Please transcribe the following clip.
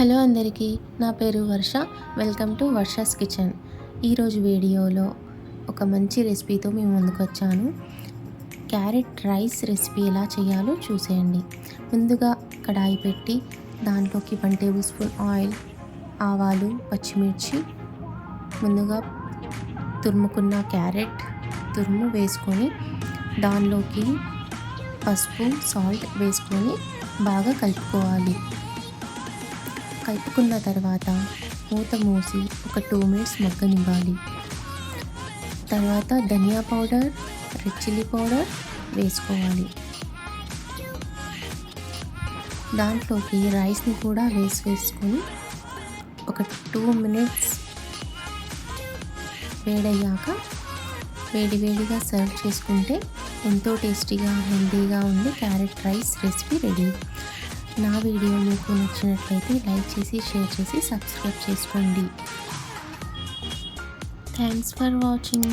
Hello అందరికీ నా పేరు Varsha. Welcome to Varsha's kitchen. ఈరోజు వీడియోలో ఒక మంచి రెసిపీతో మేము ముందుకు వచ్చాను. క్యారెట్ రైస్ రెసిపీ ఎలా చేయాలో చూసేయండి. ముందుగా కడాయి పెట్టి దాంట్లోకి వన్ టేబుల్ స్పూన్ ఆయిల్ ఆవాలు పచ్చిమిర్చి ముందుగా తురుముకున్న క్యారెట్ తురుము వేసుకొని దానిలోకి పసుపు సాల్ట్ వేసుకొని బాగా కలుపుకోవాలి. కలుపుకున్న తర్వాత మూత మూసి ఒక టూ మినిట్స్ మగ్గనివ్వాలి. తర్వాత ధనియా పౌడర్ రెడ్ చిల్లీ పౌడర్ వేసుకోవాలి. దాంట్లోకి రైస్ని కూడా వేసి వేసుకొని ఒక టూ మినిట్స్ వేడయ్యాక వేడి వేడిగా సర్వ్ చేసుకుంటే ఎంతో టేస్టీగా హెల్దీగా ఉండే క్యారెట్ రైస్ రెసిపీ రెడీ. నా వీడియో మీకు నచ్చినట్లయితే లైక్ చేసి షేర్ చేసి సబ్స్క్రైబ్ చేసుకోండి. Thanks for watching.